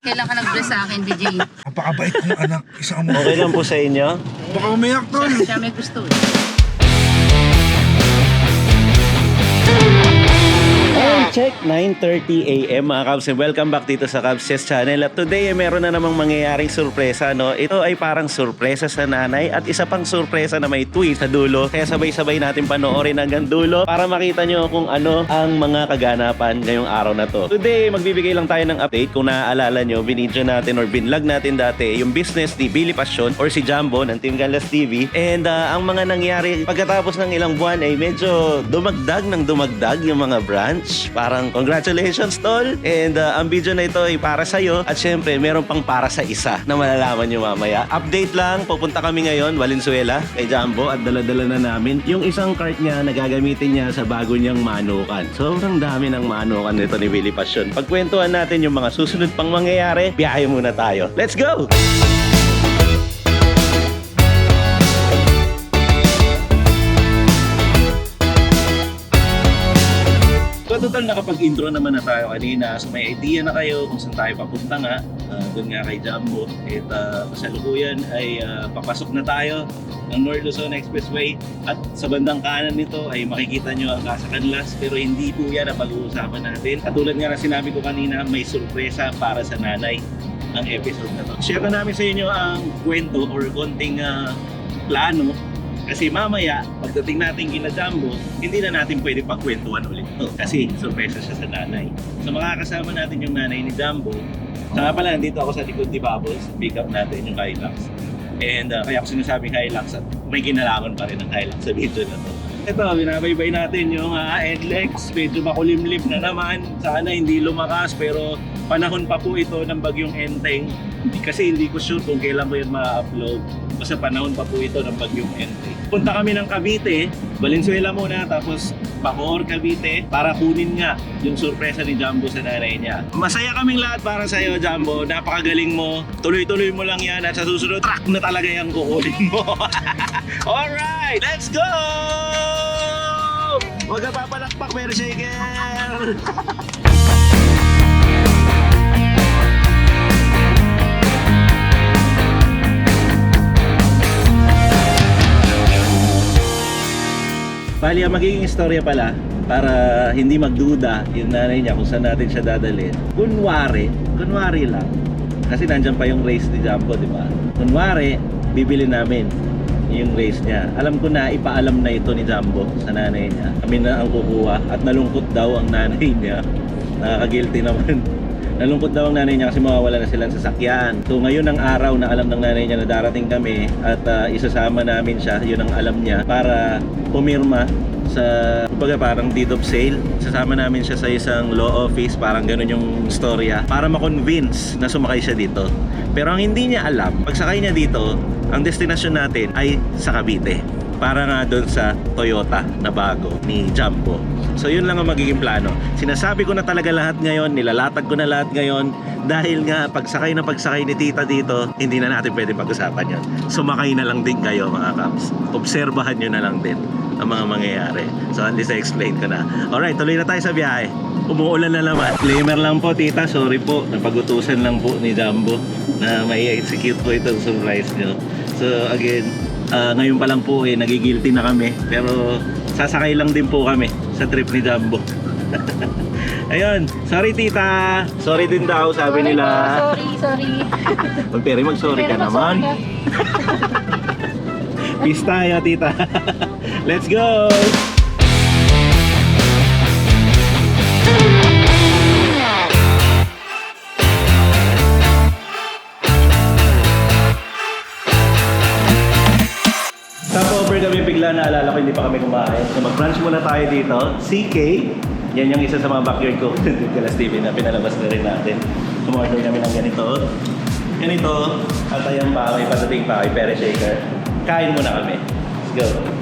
Kailan ka nag-bless sa akin, DJ? Napakabait kong anak. Isa mo. Okay lang po sa inyo? Baka umiyak tol. Siya may gusto eh. Check, 9.30 a.m. mga Cubs and welcome back dito sa Cubs Chess Channel. At today, eh, meron na namang mangyayaring sorpresa. No? Ito ay parang sorpresa sa nanay at isa pang sorpresa na may twist sa dulo. Kaya sabay-sabay natin panoorin hanggang dulo para makita nyo kung ano ang mga kaganapan ngayong araw na to. Today, magbibigay lang tayo ng update. Kung naaalala nyo, binidyo natin or binlog natin dati yung business ni Billy Passion or si Jumbo ng Team Galas TV. And ah, ang mga nangyari pagkatapos ng ilang buwan ay medyo dumagdag ng dumagdag yung mga branch. Parang congratulations tol. And ah, ang video na ito ay para sa iyo at syempre meron pang para sa isa na malalaman nyo mamaya. Update lang, pupunta kami ngayon Valenzuela kay Jumbo at dala-dala na namin yung isang cart niya na gagamitin niya sa bago niyang manukan. Sobrang dami ng manukan nito ni Billy Passion. Pagkwentuhan natin yung mga susunod pang mangyayari, biyahe muna tayo. Let's go! Total nakapag-intro naman na tayo kanina. So may idea na kayo kung saan tayo papunta nga. Uh, doon nga kay Jumbo. At uh, kasalukuyan ay ah, papasok na tayo ng North Luzon Expressway. At sa bandang kanan nito ay makikita nyo ang Casa Canlas. Pero hindi po yan ang pag-uusapan natin. Katulad nga na sinabi ko kanina, may sorpresa para sa nanay ang episode na to. Share na namin sa inyo ang kwento or konting ah, plano kasi mamaya, pagdating natin kina Jumbo, hindi na natin pwede pagkwentuhan ulit to. Kasi surpresa siya sa nanay. So makakasama natin yung nanay ni Jumbo. Saka pala, nandito ako sa likod ni Bubbles. Pick up natin yung Hilux. And uh, kaya ako sinasabing Hilux at may kinalaman pa rin ng Hilux sa video na to. Ito, binabaybay natin yung uh, NLEX. Medyo makulimlim na naman. Sana hindi lumakas pero panahon pa po ito ng bagyong Enteng. Kasi hindi ko sure kung kailan ko yan ma-upload. Basta panahon pa po ito ng bagyong Enteng. Punta kami ng Cavite, Valenzuela muna, tapos Bacoor, Cavite, para kunin nga yung sorpresa ni Jumbo sa nanay niya. Masaya kaming lahat para sa iyo, Jumbo. Napakagaling mo. Tuloy-tuloy mo lang yan at sa susunod, track na talaga yung kukunin mo. Alright, let's go! Huwag ka papalakpak, Mary Bali, ang magiging istorya pala, para hindi magduda yung nanay niya kung saan natin siya dadalhin. Kunwari, kunwari lang, kasi nandyan pa yung race ni Jumbo, di ba? Kunwari, bibili namin yung race niya. Alam ko na ipaalam na ito ni Jumbo sa nanay niya. Kami na ang kukuha at nalungkot daw ang nanay niya. Nakaka-guilty naman. Nalungkot daw ang nanay niya kasi mawawala na silang sasakyan. So ngayon ang araw na alam ng nanay niya na darating kami at ah, isasama namin siya, yun ang alam niya, para pumirma sa kumbaga parang deed of sale. Sasama namin siya sa isang law office, parang ganun yung storya, para ma-convince na sumakay siya dito. Pero ang hindi niya alam, pagsakay niya dito, ang destinasyon natin ay sa Cavite. Para nga doon sa Toyota na bago ni Jumbo. So yun lang ang magiging plano. Sinasabi ko na talaga lahat ngayon, nilalatag ko na lahat ngayon dahil nga pagsakay na pagsakay ni tita dito, hindi na natin pwede pag-usapan yun. Sumakay na lang din kayo mga kaps. Obserbahan nyo na lang din ang mga mangyayari. So at least I-explain ko na. Alright, tuloy na tayo sa biyahe. Umuulan na naman. Disclaimer lang po tita, sorry po. Napagutusan lang po ni Jumbo na may execute po itong surprise nyo. So again, ah, ngayon pa lang po eh, nagigilty na kami. Pero sasakay lang din po kami sa trip ni Jumbo. Ayun, sorry tita. Sorry din daw, sabi Sorry nila. po, sorry, sorry. Pero mag-sorry ka naman. Peace tayo, tita. Let's go! Stopover kami bigla naalala ko hindi pa kami kumain. So mag-brunch muna tayo dito. CK. Yan yung isa sa mga backyard ko. Galas TV na pinalabas na rin natin. Kumorder kami ng ganito. Ganito. At ayan pa kay patating pa kay Pere Shaker. Kain muna kami. Let's go.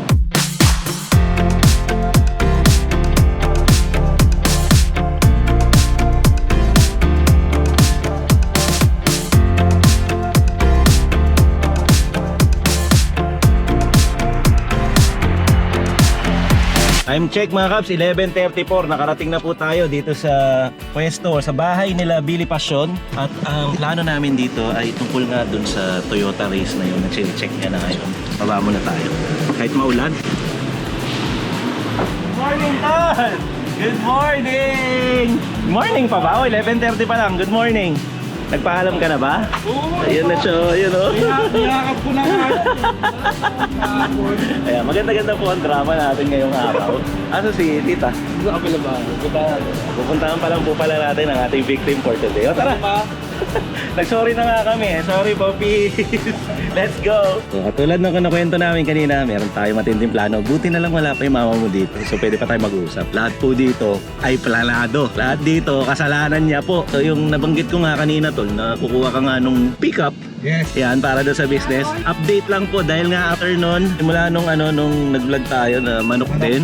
Time check mga Kabs, 11.34. Nakarating na po tayo dito sa pwesto or sa bahay nila Billy Passion. At ang plano namin dito ay tungkol nga dun sa Toyota race na yun. Nag-check niya na ngayon. Baba muna tayo. Kahit maulan. Morning, Tol! Good morning! Morning pa ba? O, 11.30 pa lang. Good morning. Nagpaalam ka na ba? Oo. Ayun na siya, ayun o. Niyakap ko na nga. Ayan, maganda-ganda po ang drama natin ngayong araw. Asa si Tita? Sa kapila ba? Pupuntahan pa lang po pala natin ang ating victim for today. O tara! Nag-sorry na nga kami. Sorry, Poppy. Let's go! So, katulad ng kanakwento namin kanina, meron tayo matinding plano. Buti na lang wala pa yung mama mo dito. So, pwede pa tayo mag-usap. Lahat po dito ay planado. Lahat dito, kasalanan niya po. So, yung nabanggit ko nga kanina, tol, na kukuha ka nga nung pickup, Yes. yan, para doon sa business. Update lang po dahil nga after nun, simula nung ano nung nag-vlog tayo na manok din.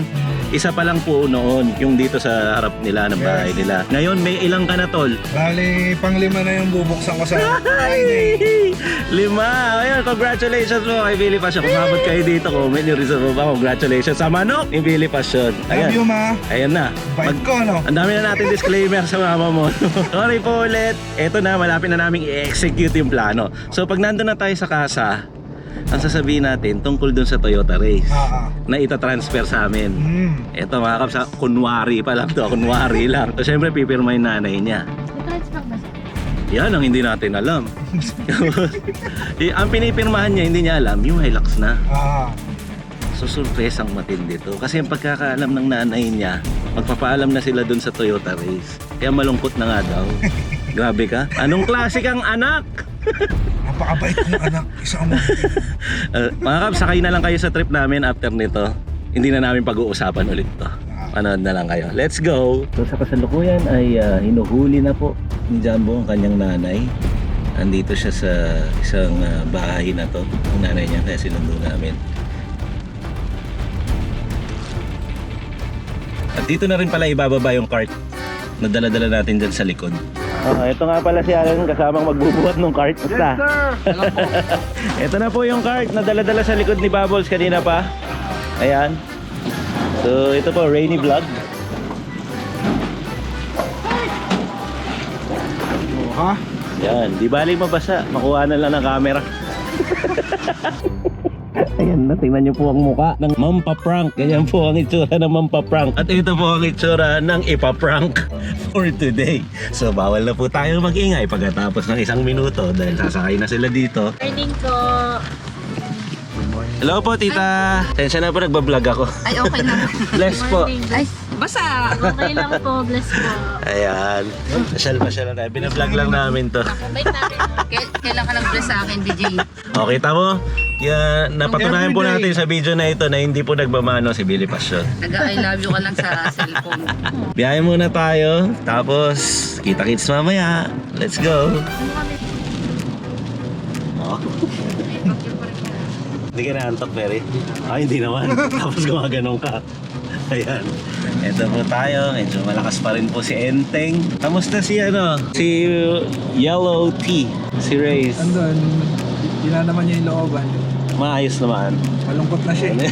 Isa pa lang po noon, yung dito sa harap nila ng bahay Yes. nila. Ngayon may ilang ka na tol? Bali, panglima na yung bubuksan ko sa Friday. Lima! Ayan, congratulations po kay Billy Passion. Kung mabot kayo dito, comment nyo rin sa baba. Congratulations sa manok ni Billy Passion. Love you, Ayan, ma. ayan na. Bait ko, no? Ang dami na natin disclaimer sa mama mo. Sorry po ulit. Ito na, malapit na namin i-execute yung plano. So pag nandun na tayo sa kasa, ang sasabihin natin tungkol dun sa Toyota Race Ah, ah. na ita-transfer sa amin. Hmm. Ito mga kaps, ah, kunwari pa lang to, kunwari lang. So syempre pipirma yung nanay niya. Transfer ba siya? Yan ang hindi natin alam. Eh, ang pinipirmahan niya, hindi niya alam, yung Hilux na. Ah. So surpresang matindi to. Kasi ang pagkakaalam ng nanay niya, magpapaalam na sila dun sa Toyota Race. Kaya malungkot na nga daw. Grabe ka. Anong klase kang anak? Napakabait kong anak. Isa mo. Uh, mga kap, sakay na lang kayo sa trip namin after nito. Hindi na namin pag-uusapan ulit to. Panood na lang kayo. Let's go! So sa kasalukuyan ay uh, hinuhuli na po ni Jumbo ang kanyang nanay. Andito siya sa isang uh, bahay na to. Ang nanay niya kaya sinundo namin. At dito na rin pala ibababa yung cart na dala-dala natin dyan sa likod. Oh, ito nga pala si Alan kasamang magbubuhat ng cart. Basta. ito na po yung cart na dala-dala sa likod ni Bubbles kanina pa. Ayan. So, ito po, rainy vlog. Oh, ha? Yan, di bali mabasa. Makuha na lang ng camera. Ayan na, tingnan niyo po ang muka ng Mampaprank. Ganyan po ang itsura ng Mampaprank. At ito po ang itsura ng Ipaprank for today. So, bawal na po tayo mag-ingay pagkatapos ng isang minuto dahil sasakay na sila dito. Morning ko. Hello po, tita. Tensya na po, nagbablog ako. Ay, okay na. Bless po. Ay, basa. Okay lang po, bless po. Ayan. Pasyal-pasyal na tayo. Binablog lang namin to. Kailan ka nag-bless sa akin, DJ? Okay, tamo. Kaya napatunayan po natin sa video na ito na hindi po nagmamano si Billy Passion. Nag-I love you ka lang sa cellphone. Biyahe muna tayo. Tapos, kita-kits mamaya. Let's go. Oh. Hindi ka naantok, Perry? Ah, hindi naman. Tapos gumaganon ka. Ayan. Ito po tayo. Medyo malakas pa rin po si Enteng. Kamusta si ano? Si Yellow Tea. Si Ray's. Andun, yun na naman niya yung looban. Maayos naman. Malungkot na siya. eh.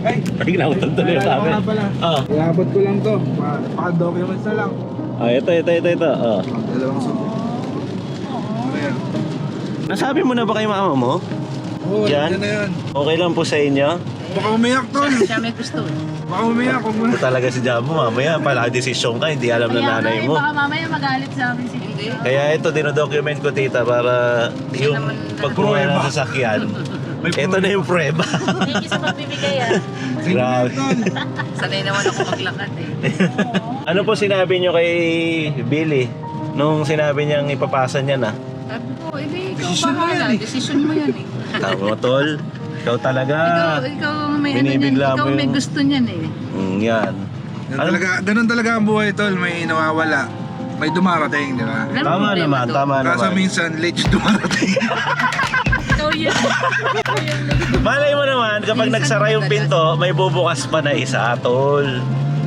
Ay, Ay, nautan tuloy sa amin. Oh. Iabot ko lang to. Pa- Paka-documents na lang. Oh, ito, ito, ito, ito. Oh. Dalawang suko. Ano? Nasabi mo na ba kay mama mo? Oo, Yan? yan na yan. Okay lang po sa inyo? Baka umiyak tol. Siya may gusto. eh. Baka umiyak. Huwag mo na. Ito talaga si Jamo, mamaya pala desisyon ka, hindi alam ng nanay mo. Baka mamaya magalit sa amin si. Kaya ito, dinodocument ko tita para yung pagkuha ng sasakyan. May ito na yung prueba. Thank you sa pagbibigay ah. Grabe. Sanay naman ako maglakad eh. ano po sinabi nyo kay Billy nung sinabi niyang ipapasa niya na? Sabi ko, eh, di, ikaw Decision mo bahala. yan eh. Decision mo yan eh. Tama tol, ikaw talaga. ikaw, ikaw may ano niyan. binibigla mo Ikaw may yung- gusto niyan eh. Mm, yan. Ganun Ano? talaga, ganun talaga ang buhay tol. May nawawala. May dumarating, di ba? Tama problema naman, to. tama Kaso naman. minsan, late dumarating. Ikaw. Malay mo naman, kapag Minsan nagsara yung pinto, may bubukas pa na isa, tol.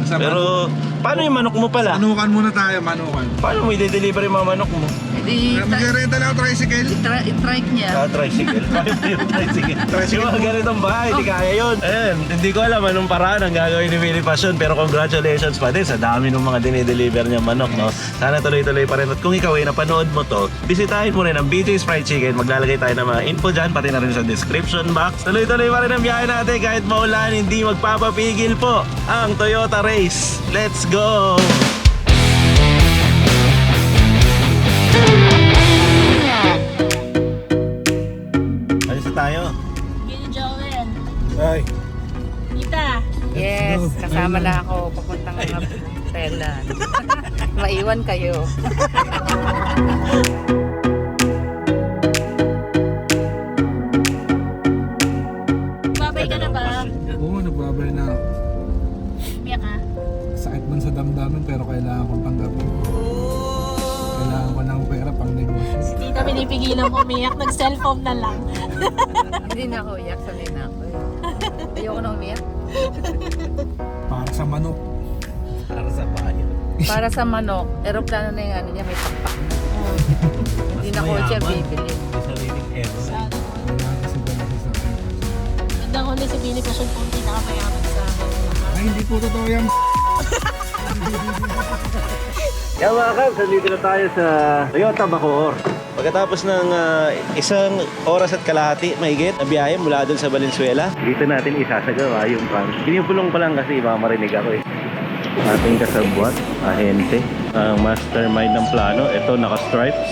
Sa Pero Paano yung manok mo pala? Manukan muna tayo, manukan. Paano mo i-deliver yung mga manok mo? Edi, Uh, Mag-renta lang ako tricycle. i-tra- i-trike niya. Ah, tricycle. Paano yung tricycle? yung mga ganitong bahay, hindi kaya yun. Ayun, hindi ko alam anong paraan ang gagawin ni Willie Passion, pero congratulations pa din sa dami ng mga dinideliver niya manok, no? Sana tuloy-tuloy pa rin. At kung ikaw ay napanood mo to, bisitahin mo rin ang BJ's Fried Chicken. Maglalagay tayo ng mga info dyan, pati na rin sa description box. Tuloy-tuloy pa rin ang biyahe natin kahit maulan, hindi magpapapigil po ang Toyota Race. Let's go! Yes, kasama na ako papuntang Thailand. Maiwan kayo. Babay ka na ba? Oo, nagbabay na ako. Umiyak ka? Sakit man sa damdamin pero kailangan kong tanggapin. Kailangan ko ng pera pang negosyo. Si tita pinipigilan mo umiyak. Nag-cellphone na lang. Hindi na ako iyak, sanay na ako eh. Ayoko na umiyak. Para sa manok. Para sa bayan. Para sa manok, eroplano na yung ano niya, may pakpak. Hindi na kotse bibili. May sariling airline. Akin. Gandang huli si Billy Passion po pinakamayaman sa Ay, hindi po totoo yan. Kaya mga kabs, nandito na tayo sa Toyota Bacoor. Pagkatapos ng ah, isang oras at kalahati, mahigit, na biyahe mula doon sa Valenzuela, dito natin isasagawa yung prank. Pinipulong pa lang kasi baka marinig ako eh. Ating kasabwat, ahente, ang mastermind ng plano. Ito, naka-stripes.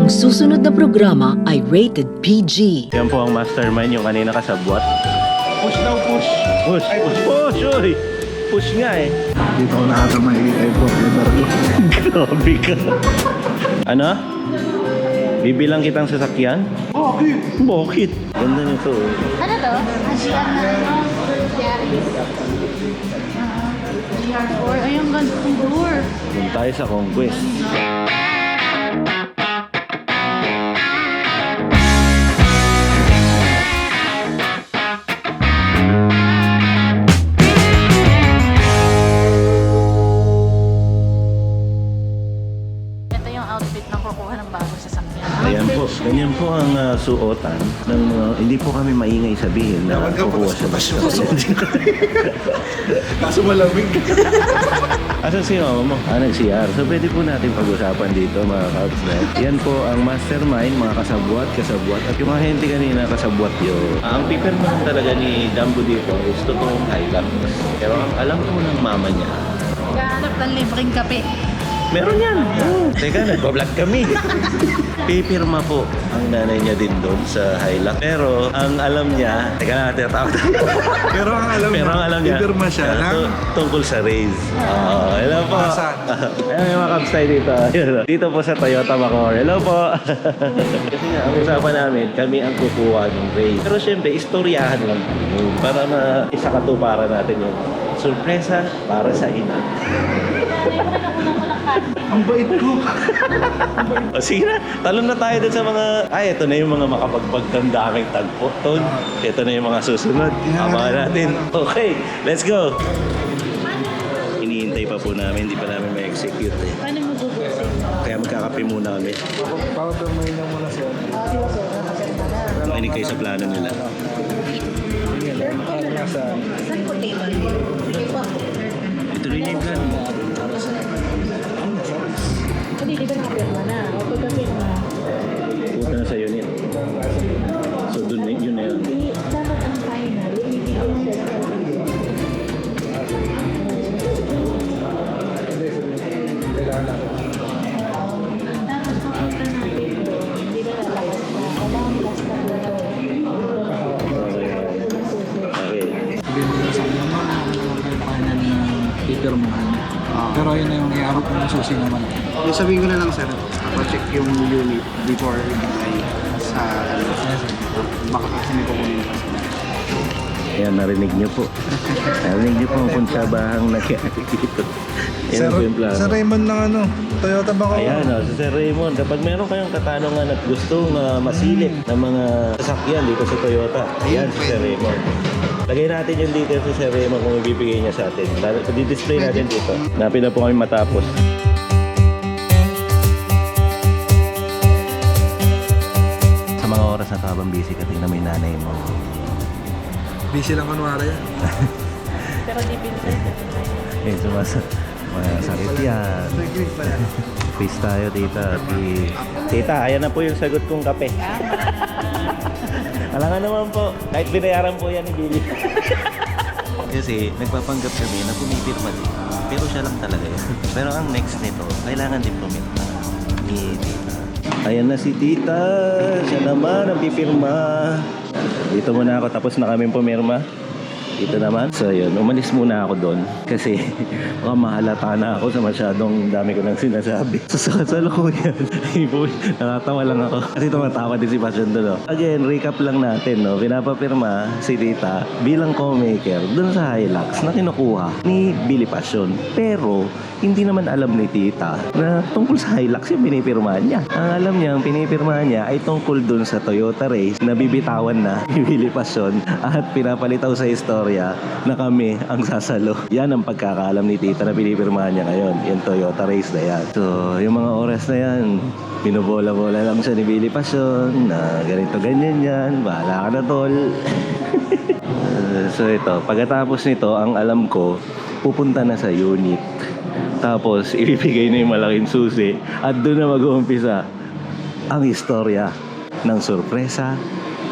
Ang susunod na programa ay rated PG. Yan po ang mastermind yung kanina kasabwat. Push daw, push. Push, push, push, oy! Push nga eh. Dito ko yung computer ko. Grabe ka. ano? Bibilang kitang sasakyan? Bakit? Bakit? Ganda nito eh. Ano to? Asian na ano? Yaris. GR4. Ay, ang ganda ng door. Doon tayo sa Conquest. Ito ah, suotan ng mga, hindi po kami maingay sabihin na Dapat ka kukuha siya patas- basta. Kaso malamig. Asan si mama mo? Ah, nag-CR. So pwede po natin pag-usapan dito mga na. Yan po ang mastermind, mga kasabwat, kasabwat. At yung ahente kanina, kasabwat yun. Ang pipirmahan talaga ni Dumbo dito is totoong Hilux. Pero ang alam ko ng mama niya, Gahanap ng libreng kape. Meron yan. Oh. Teka, nagbablog kami. Pipirma po ang nanay niya din doon sa Hilux. Pero ang alam niya, teka na, tinatawag Pero ang alam Pero ang alam niya, Pipirma siya ah, ng... tu- tungkol sa race. Oo, hello po. Asan? Ayun, may mga kabs tayo dito. Ayun, Dito po sa Toyota Bacoor. Hello po. Kasi nga, ang usapan namin, kami ang kukuha ng race. Pero syempre, istoryahan lang. Para ma-isa katuparan natin yung sorpresa para sa ina. Ang bait ko. O sige na, talon na tayo dun sa mga... Ay, ito na yung mga makapagpagdamdaming tagpo. Ton, ito na yung mga susunod. Abangan natin. Okay, let's go! Hinihintay pa po namin, hindi pa namin ma-execute eh. Paano mo bubuksan? Kaya magkakape muna kami. Papapirmahin lang muna siya. Makinig kayo sa plano nila. Ito rin yung เป็นเอาเด็กมาหน่ะเราก็จะเก็นมา narinig niyo po. narinig niyo po ang kunsabahang nangyari dito. Yan po yung plano. Sa Raymond ng ano, Toyota ba ko? Ayan, oh, si Sir Raymond, kapag meron kayong katanungan at gustong uh, masilip ng mga sasakyan dito sa Toyota, ayan si Sir Raymond. Lagay natin yung details sa Sir Remo kung ibibigay niya sa atin. Di-display natin dito. Napin na po kami matapos. Sa mga oras na tabang busy ka, tingnan mo yung nanay mo. Busy lang kunwari yan. Pero di pinsan. Eh, sumas masakit yan. Nag-green pa yan. Face tayo, tita. Di- Tita, ayan na po yung sagot kong kape. Wala nga naman po. Kahit binayaran po yan ni Billy. Kasi nagpapanggap kami na pumipirma din. Pero siya lang talaga yun. Pero ang next nito, kailangan din pumirma ni Tita. Ayan na si Tita. Siya naman ang pipirma. Dito muna ako tapos na kami pumirma. Dito naman. So yun, umalis muna ako doon. Kasi baka mahalata na ako sa masyadong dami ko nang sinasabi. So sa kasalukuyan, nakatawa lang ako. Kasi tumatawa din si Passion doon. No? Again, recap lang natin. No? Pinapapirma si Tita bilang co-maker doon sa Hilux na kinukuha ni Billy Passion. Pero hindi naman alam ni Tita na tungkol sa Hilux yung pinipirma niya. Ang alam niya, ang pinipirma niya ay tungkol dun sa Toyota race na bibitawan na ni Willie Passion at pinapalitaw sa istorya na kami ang sasalo. Yan ang pagkakaalam ni Tita na pinipirma niya ngayon, yung Toyota race na yan. So, yung mga oras na yan, binubola-bola lang siya ni Willie Passion na ganito ganyan yan, bahala ka na tol. So ito, pagkatapos nito, ang alam ko, pupunta na sa unit. Tapos, ibibigay na yung malaking susi at doon na mag-uumpisa ang istorya ng sorpresa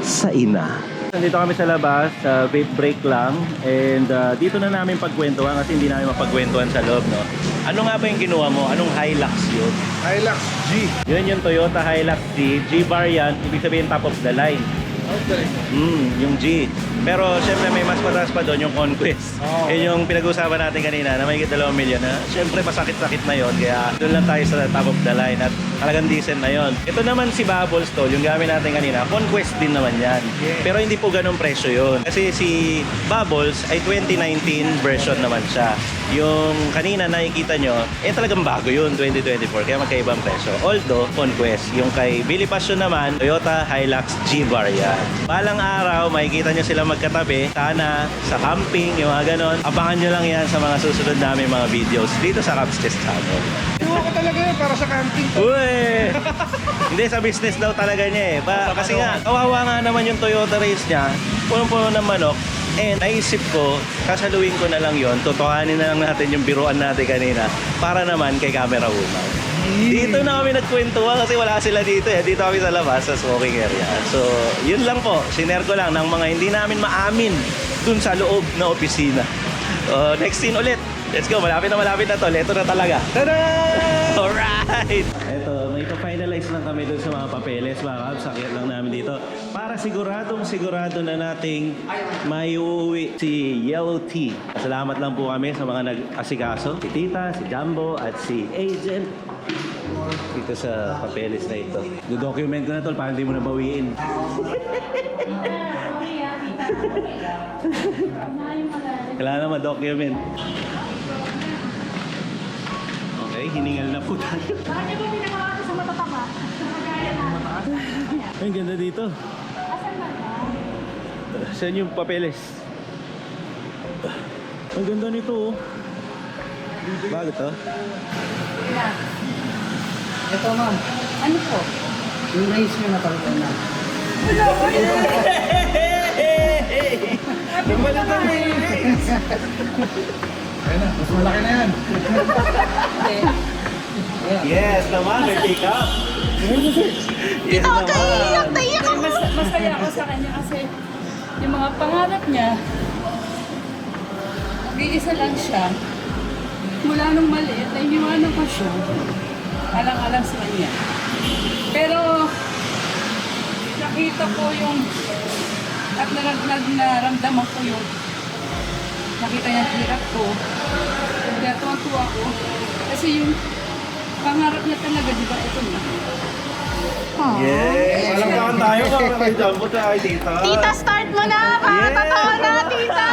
sa ina. Nandito kami sa labas, sa vape break lang. And uh, dito na namin pagkwentuhan kasi hindi namin mapagkwentuhan sa loob, no? Ano nga ba yung ginawa mo? Anong Hilux yun? Hilux G. Yun yung Toyota Hilux G. G-Bar yan, ibig sabihin top of the line. Okay. Mm, yung G. Pero syempre may mas mataas pa doon yung Conquest. Oo. Yun yung pinag-usapan natin kanina na may 2 milyon na syempre masakit-sakit na yon kaya doon lang tayo sa top of the line at talagang decent na yon. Ito naman si Bubbles Tol, yung gamit natin kanina, Conquest din naman yan. Yes. Pero hindi po ganun presyo yon Kasi si Bubbles ay 2019 version naman siya. Yung kanina nakikita nyo, eh talagang bago yun, 2024. Kaya magkaibang presyo. Although, Conquest. Yung kay Billy Passion naman, Toyota Hilux G-Bar yan. Balang araw, makikita nyo sila magkatabi. Sana sa camping, yung mga ganon. Abangan nyo lang yan sa mga susunod namin mga videos dito sa Caps Chess Channel. Kuha ko talaga yan para sa camping. Uy! Hindi, sa business daw talaga niya eh. Ba, kasi nga, kawawa nga naman yung Toyota race niya. Punong-puno ng manok. And naisip ko, kasaluin ko na lang yon Totohanin na lang natin yung biruan natin kanina para naman kay camera woman. Dito na kami nagkwentuhan kasi wala sila dito eh. Dito kami sa labas, sa smoking area. So, yun lang po. Sinare ko lang ng mga hindi namin maamin dun sa loob na opisina. Uh, next scene ulit. Let's go. Malapit na malapit na to. Ito na talaga. Tada! Alright! Ito, may pa-finalize lang kami dun sa mga papeles. Mga kabs, sakit lang namin dito. Para siguradong sigurado na nating may uuwi si Yellow Tea. Salamat lang po kami sa mga nag-asikaso. Si Tita, si Jumbo, at si Agent dito sa papeles na ito. Do-document ko na to para hindi mo na bawiin. Kailangan na ma-document. Okay, hiningal na po tayo. Bakit ba pinakawasan sa matataba? Na. Ay, ang ganda dito. Asan ba? Saan yung papeles? Ang ganda nito oh. Bago to? Yeah. Ito ma'am, Ano po? yung race nyo napalitan na. Ayun na, mas malaki na yan. Yes, naman, may pick up. Yes, naman. Mas, masaya ako sa kanya kasi yung mga pangarap niya, iisa lang siya. Mula nung maliit, ay iniwanan ko siya. Alang-alang sa kanya. Pero, nakita ko yung, at narag, nag, naramdaman ko yung, nakita niya ang hirap ko. Kaya tuwa ako. Kasi yung pangarap niya talaga, di ba, ito na. Yes! Alam ka tayo para kay Jumbo kay Tita. Tita, start mo na! Para Yes! totoo na, tita!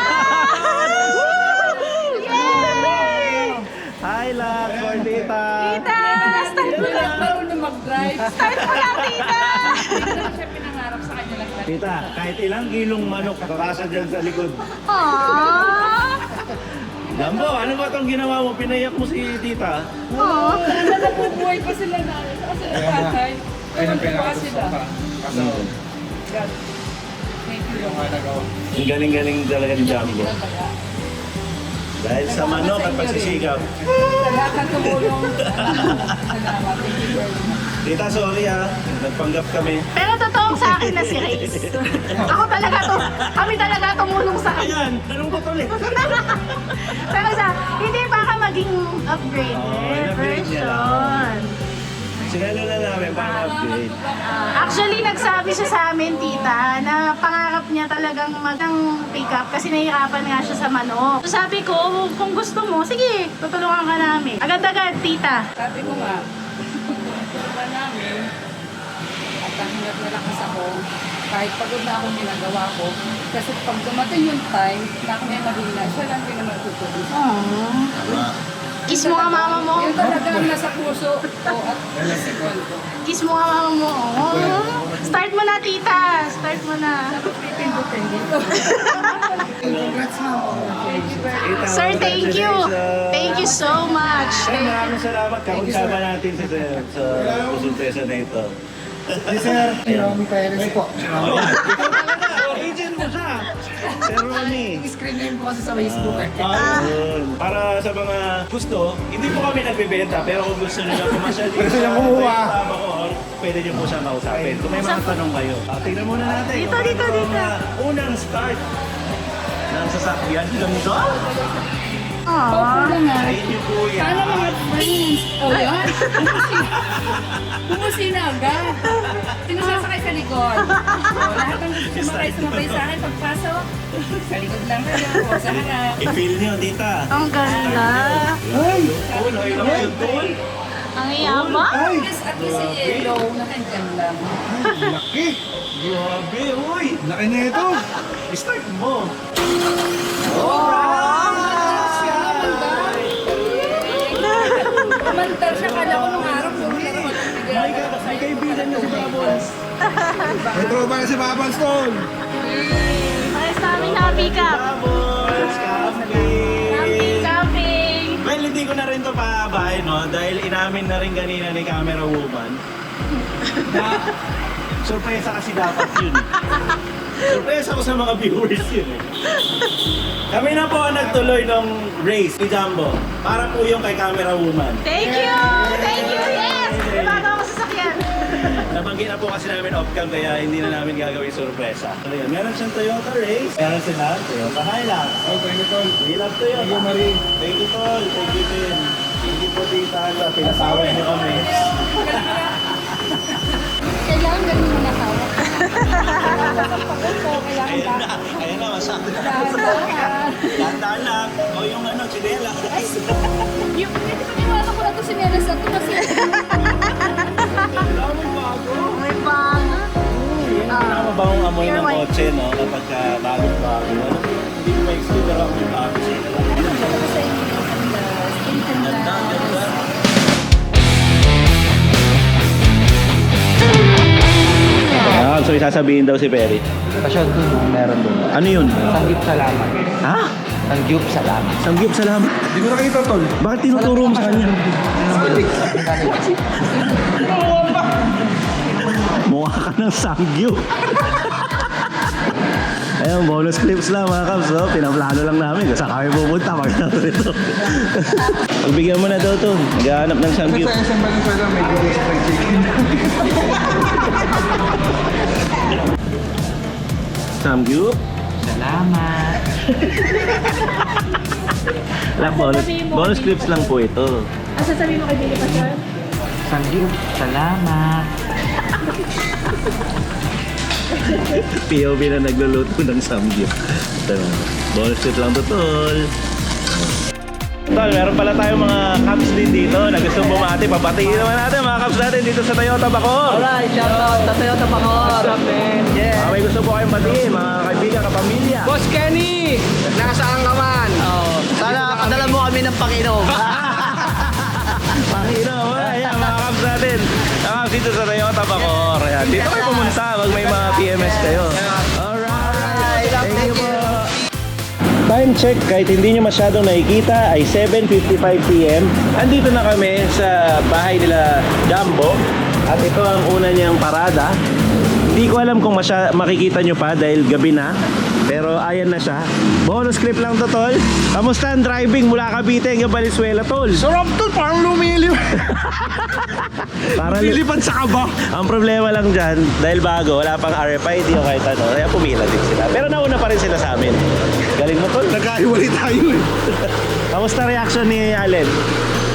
Yay! Hi, love, for Tita. Tita, start mo na! Marunong mag-drive. Start mo lang, tita! Sa. Tita, kahit ilang kilong manok kakasa dyan sa likod. Aww! Jumbo, ano ba itong ginawa mo? Pinayak mo si tita? Aww! Wala na po buhay pa sila na. Kasi ang tatay. Tuwan pa sila. Kaso, God. Thank you. Ang galing-galing talaga ni Jumbo. Dahil sa manok at pagsisikap. Sa lahat ng tumulong. Salamat. Thank you very much. Tita, sorry ha. Nagpanggap kami. Pero totoong sa akin na si Reyes. Ako talaga to, kami talaga tumulong sa kanya. Ayan, anong tutuloy? Pero sa, hindi pa ka maging upgraded Oo, in-upgrade niya version. Sinalo na namin para upgrade. Actually, nagsabi siya sa amin, tita, na pangarap niya talagang mag ng pick-up kasi nahihirapan nga siya sa manok. So sabi ko, kung gusto mo, sige, tutulungan ka namin. Agad-agad, tita. Sabi ko nga, pagtulungan namin, ang hirap na lakas ako, kahit pagod na akong ginagawa ko, kasi pag dumating yung time na ako may mahina, siya lang din naman tutulong. Kiss mo nga mama mo. Yun talaga ang nasa puso ko at sikon ko. Kiss mo nga mama mo. Oh. Start mo na, tita. Start mo na. Dito. Congrats, Sir, thank you. Thank you so much. You. maraming salamat. Kakunsaba natin Sir sa konsultesa na ito. Si Sir Romy Perez po. Agent mo siya. Sir Ronnie. Screen name ko kasi sa Facebook. eh. Para sa mga gusto, hindi po kami nagbebenta, pero kung gusto nyo pumasyal dito Gusto sa niyo kumuha. Pwede nyo po siya mausapin. Kung may mga tanong kayo, ah, tingnan muna natin. Dito, kung dito, ano dito. ang, ah, unang start ng sasakyan ganito. Aww. inyo po yan. Sana mga friends. Oh, yan. Pumusi na agad. Sino sasakay sa likod? Oh, lahat ng sumakay, sumabay sa akin pagpasok. Sa likod lang kayo. O, sa harap. I-feel nyo, tita. Ang ganda. Ay! Tool, ay lang yung tool. Ang yama. Least, at least sa yellow, nakandyan lang. Laki! Grabe, uy! Laki na ito! Start mo. Kumandar siya, kala ko nung araw, puro na naman. May, ka- may kaibigan niya si Babons. May tropa na si Papa Stone! Ayos namin na pick up. Babons, Camping, camping. camping. Well, hindi ko na rin to paabahin, no? Dahil inamin na rin kanina ni camera woman na sorpresa kasi dapat yun. Sorpresa ko sa mga viewers yun eh. Kami na po ang nagtuloy ng race ni Jumbo para po yung kay camera woman. Thank you! Thank you! Yes! Bago ako sasakyan. Nabanggit na po kasi namin off-cam kaya hindi na namin gagawin sorpresa. So, yun, meron siyang Toyota Race, meron sila Toyota Hilux. Oh, thank you, Tol. We love Toyota. Thank you, Marie. Thank you, Tol. Thank you, Tin. Thank you po, Tita. Sa pinatawag niyo kami. Kailangan ganun mo nakawak. Ayan na. Ayan na, na. Tandaan lang. O yung ano, chinela. Yung hindi ko niwala ko na ito sinelas na ito kasi May bago. Yung pinamabawang amoy Pure ng white. kotse, no? Kapag ka bagong-bago. Ano? Hindi ko ma-exclude pero ako yung bago siya. Ganda, ganda. Ah, so isasabihin daw si Perry. Pasyon dun, meron dun. Ano yun? Sanggip salamat. Ha? Sanggip salamat. Samgyup, salamat. Hindi ko nakita, Tol. Bakit tinuturo mo sa kanya? Mukha ka ng samgyup. Ayun, bonus clips lang mga kaps. No? Pinaplano lang namin saan kami pupunta pag narito. Pagbigyan mo na daw to. Naghahanap ng samgyup. Sa SM Valenzuela, may sa fried chicken. Samgyup? Salamat. Lang, bonus, bonus clips lang po ito. Ang sasabihin mo kay Billy Pasyon? Sanggip salamat. POV na nagluluto ng samgyup. Bonus clip lang to, tol. Tol, meron pala tayong mga din dito na gusto bumati. Papatingin naman natin mga caps natin dito sa Toyota Bacoor. Alright, shout out sa Toyota Bacoor. What's up, man? Yeah. Ah, may gusto po kayong batiin, mga kaibigan, kapamilya. Boss Kenny! Nasaan ka man? Oo. Sana padala mo kami ng Panginoon. Panginoon, ayan mga caps natin. Mga welcome dito sa Toyota Bacoor. Ayan, dito kayo pumunta pag may mga PMS kayo. Alright, thank you po. Time check, kahit hindi nyo masyadong nakikita, ay 7.55pm. Andito na kami sa bahay nila Jumbo. At ito ang una niyang parada. Hindi ko alam kung masya, makikita nyo pa dahil gabi na. Pero ayan na siya. Bonus clip lang to, tol. Kamusta ang driving mula Cavite hanggang Valenzuela, tol? Sarap tol, parang lumilip. Para Lumilipad sa kaba. Ang problema lang dyan, dahil bago, wala pang RFID o kahit ano, kaya pumila din sila. Pero nauna pa rin sila sa amin. Galing mo, tol. Nagkahiwalay tayo eh. Kamusta reaction ni Allen?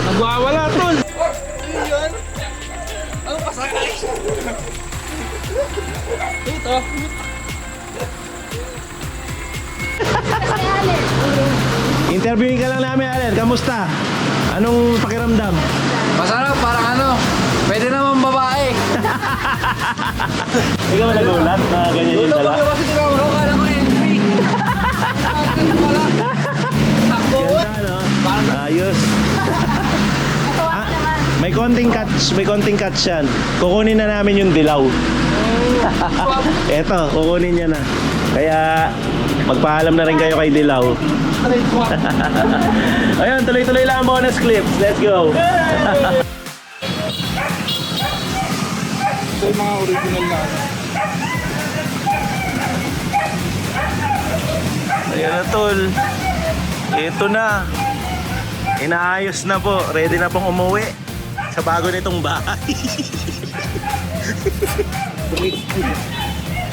Nagwawala tol. Interviewin ka lang namin, Allen. Kamusta? Anong pakiramdam? Masarap, parang ano, pwede naman babae. Ikaw ba nagulat na ganyan yung dala? kasi di ba, bro, kala ko entry. Ganda, no? Ayos. Ah, may konting catch, may konting catch yan. Kukunin na namin yung dilaw. Eto, kukunin niya na. Kaya, magpaalam na rin kayo kay Dilaw. Ayun, tuloy-tuloy lang ang bonus clips. Let's go. Ito yung mga original na. Ayan na, tol. Ito na. Inaayos na po. Ready na pong umuwi sa bago nitong bahay.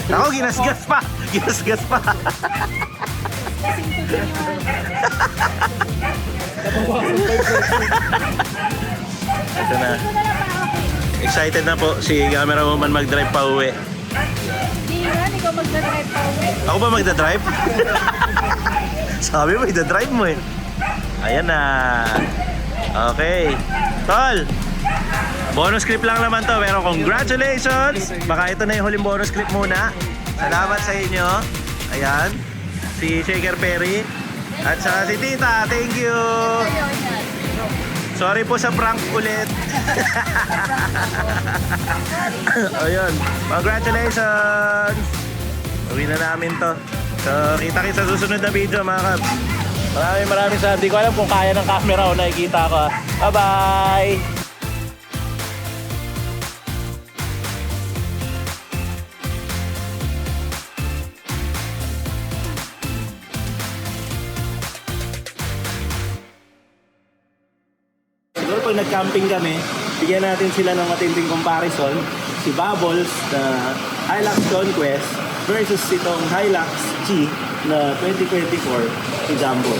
Ako, ginasgas pa. Ginasgas pa. Ito na. Excited na po si camera woman mag-drive pa uwi. Hindi yan, ikaw magdadrive pa uwi. Ako ba magdadrive? Sabi mo, magdadrive mo eh. Ayan na. Okay. Tol, bonus clip lang naman to, pero congratulations! Baka ito na yung huling bonus clip muna. Salamat sa inyo. Ayan. Si Shaker Perry. At saka si Tita, thank you! Sorry po sa prank ulit. Ayun. Congratulations! Uwi na namin to. So, kita-kita sa susunod na video mga kab. Maraming maraming salamat. Di ko alam kung kaya ng camera o nakikita ko. Bye-bye! Pag nag-camping kami, bigyan natin sila ng matinding comparison. Si Bubbles na Hilux Conquest versus itong Hilux G na 2024 si Jumbo.